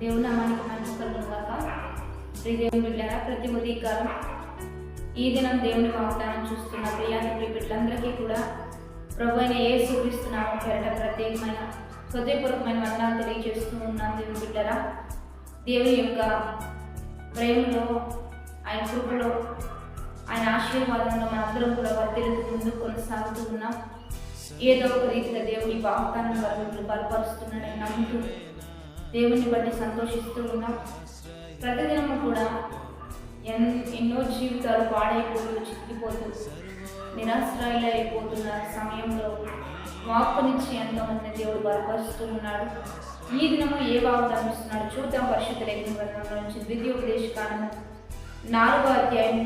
దేవుని నామానికి మంచి కలుగునుగాక శ్రీ దేవుని బిడ్డారా ప్రతి ఉదయకాలం ఈ దినం దేవుని వాగ్దానం చూస్తున్న ప్రియాని ప్రియ బిడ్డలందరికీ కూడా ప్రభు అయిన ఏ చూపిస్తున్నాము పేరట ప్రత్యేకమైన హృదయపూర్వకమైన వందనాలు తెలియజేస్తూ ఉన్నాం దేవుని బిడ్డరా. దేవుని యొక్క ప్రేమలో ఆయన కృపలో ఆయన ఆశీర్వాదంలో మనందరం కూడా వర్తిల్లుతూ ముందుకు కొనసాగుతూ ఉన్నాం. ఏదో ఒక రీతిగా దేవుని వాగ్దానం వరకు బలపరుస్తున్నాడని నమ్ముతూ దేవుని బట్టి సంతోషిస్తూ ఉన్నాం. ప్రతిదినము కూడా ఎన్ ఎన్నో జీవితాలు పాడైపోతూ చిక్కిపోతూ నిరాశ్రయులైపోతున్న సమయంలో వాక్కు నుంచి ఎంతోమంది దేవుడు బలపరుస్తూ ఉన్నాడు. ఈ దినము ఏ వాగ్దానం ఇస్తున్నాడు చూద్దాం పరిశుద్ధ లేఖన గ్రంథంలో నుంచి ద్వితీయోపదేశ నాలుగో అధ్యాయం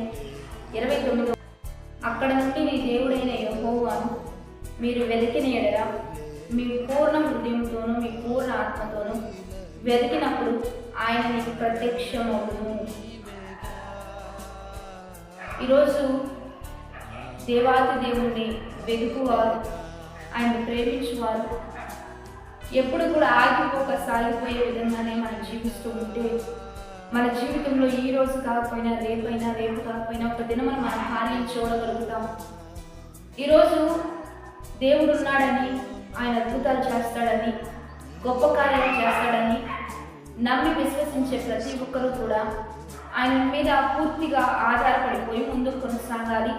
ఇరవై తొమ్మిదో. అక్కడ నుండి నీ దేవుడైన యహోవాను మీరు వెతికిన ఎడరా మీ పూర్ణ హృదయంతోనూ మీ పూర్ణ ఆత్మతోనూ వెతికినప్పుడు ఆయన నీకు ప్రత్యక్షమవును. ఈరోజు దేవాతి దేవుణ్ణి వెతుకువారు ఆయన ప్రేమించువారు. ఎప్పుడు కూడా ఆగిపోక సాగిపోయే విధంగానే మనం జీవిస్తూ ఉంటే మన జీవితంలో ఈ రోజు కాకపోయినా రేపైనా రేపు కాకపోయినా ఒక దినమని మన కార్యం చూడగలుగుతాం. ఈరోజు దేవుడు ఉన్నాడని ఆయన అద్భుతాలు చేస్తాడని గొప్ప కార్యాలు చేస్తాడని నమ్మి విశ్వసించే ప్రతి ఒక్కరూ కూడా ఆయన మీద పూర్తిగా ఆధారపడిపోయి ముందుకు కొనసాగాలి.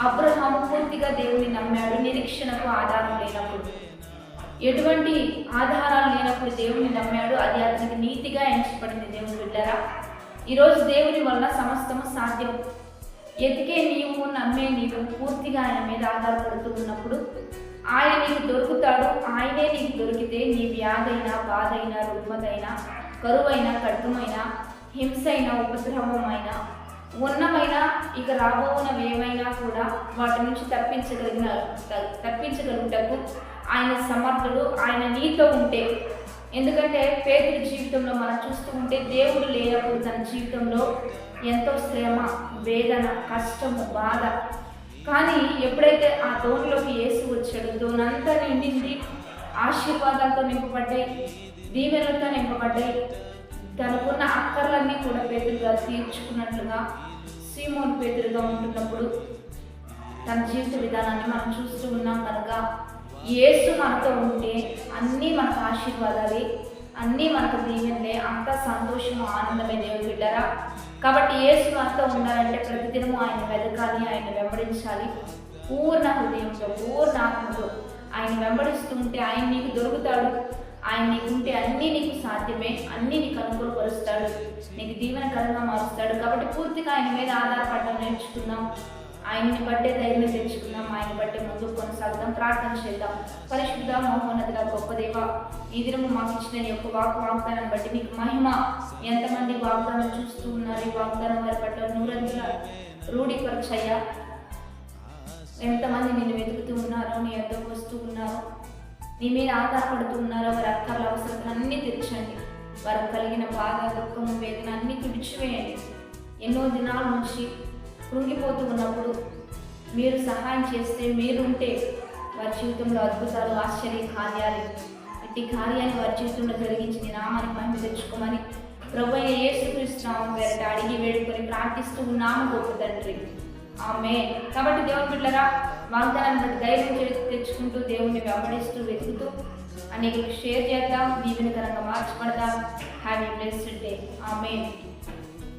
అబ్రహం పూర్తిగా దేవుని నమ్మాడు నిరీక్షణకు ఆధారం లేనప్పుడు. ఎటువంటి ఆధారాలు లేనప్పుడు దేవుని నమ్మాడు అది అతనికి నీతిగా ఎంచబడింది దేవుని బిడ్డరా. ఈరోజు దేవుని వల్ల సమస్తము సాధ్యం. ఎతికే నీవు నమ్మే నీవు పూర్తిగా ఆయన మీద ఆధారపడుతూ ఉన్నప్పుడు ఆయన నీకు దొరుకుతాడు ఆయనే నీకు దొరికితే నీ వ్యాధైనా బాధైనా రుగ్మతైనా కరువైనా ఖడ్గమైన హింసైన ఉపద్రవమైన ఉన్నమైన ఇక రాబోవునవి ఏమైనా కూడా వాటి నుంచి తప్పించగలిగిన తప్పించగలుగుటకు ఆయన సమర్థుడు ఆయన నీతో ఉంటే. ఎందుకంటే పేదల జీవితంలో మనం చూస్తూ ఉంటే దేవుడు లేనప్పుడు తన జీవితంలో ఎంతో శ్రమ వేదన కష్టము బాధ. కానీ ఎప్పుడైతే ఆ దోణిలోకి వేసి వచ్చాడు దోనంతా నిండింది ఆశీర్వాదాలతో నింపబడ్డాయి. దీవెనలతో నింపబడ్డాయి తనకున్న అక్కర్లన్నీ కూడా పేదలుగా తీర్చుకున్నట్లుగా సీమోన్ పేదలుగా ఉంటున్నప్పుడు తన జీవిత విధానాన్ని మనం చూస్తూ ఉన్నాం కనుక ఏసు మనతో ఉంటే అన్నీ మనకు ఆశీర్వాదాలే అన్నీ మనకు దీవెనలే అంత సంతోషము ఆనందమే దేవుడు బిడ్డరా. కాబట్టి యేసు మనతో ఉండాలంటే ప్రతిదినము ఆయన వెతకాలి ఆయన వెంబడించాలి. పూర్ణ హృదయంతో పూర్ణ ఆత్మతో ఆయన వెంబడిస్తుంటే ఆయన నీకు దొరుకుతాడు. ఆయన నీకు ఉంటే అన్నీ నీకు సాధ్యమే అన్నీ నీకు అనుకూలపరుస్తాడు. నీకు దీవెనకరంగా మారుస్తాడు. కాబట్టి పూర్తిగా ఆయన మీద ఆధారపడడం నేర్చుకుందాం. ఆయన్ని బట్టే ధైర్యం తెచ్చుకుందాం. ఆయన బట్టే ముందుకు కొనసాగుదాం. ప్రార్థన చేద్దాం. పరిశుద్ధ మహోన్నతుల గొప్ప దేవ ఈ దినము మాకు ఇచ్చిన యొక్క వాక్ వాగ్దానం బట్టి మీకు మహిమ. ఎంతమంది వాగ్దానం చూస్తూ ఉన్నారు? ఈ వాగ్దానం వారి పట్ల నూరంతుల రూఢిపరచయ్యా. ఎంతమంది నిన్ను వెతుకుతూ ఉన్నారో నీ ఎద్దకు వస్తూ ఉన్నారో. నీ మీద ఆధారపడుతూ ఉన్నారో వారి అక్కర్ల అవసరాలు అన్నీ తీర్చండి. వారు కలిగిన బాధ దుఃఖము వేదన అన్నీ తుడిచివేయండి. ఎన్నో దినాల నుంచి కృంగిపోతూ ఉన్నప్పుడు మీరు సహాయం చేస్తే మీరుంటే వారి జీవితంలో అద్భుతాలు ఆశ్చర్య కార్యాలు ఇట్టి కార్యాన్ని వారి జీవితంలో జరిగించి నీ నామాన్ని మహిమ తెచ్చుకోమని ప్రభు అయిన యేసుక్రీస్తు నామం పేరట అడిగి వేడుకొని ప్రార్థిస్తూ ఉన్నాము గొప్ప తండ్రి. ఆమె కాబట్టి దేవుని బిడ్డరా వాగ్దానాన్ని బట్టి ధైర్యం చేసి తెచ్చుకుంటూ దేవుణ్ణి వెంబడిస్తూ వెతుకుతూ అనేక షేర్ చేద్దాం. దీవెనకరంగా మార్చబడదాం. Have a blessed day. ఆమె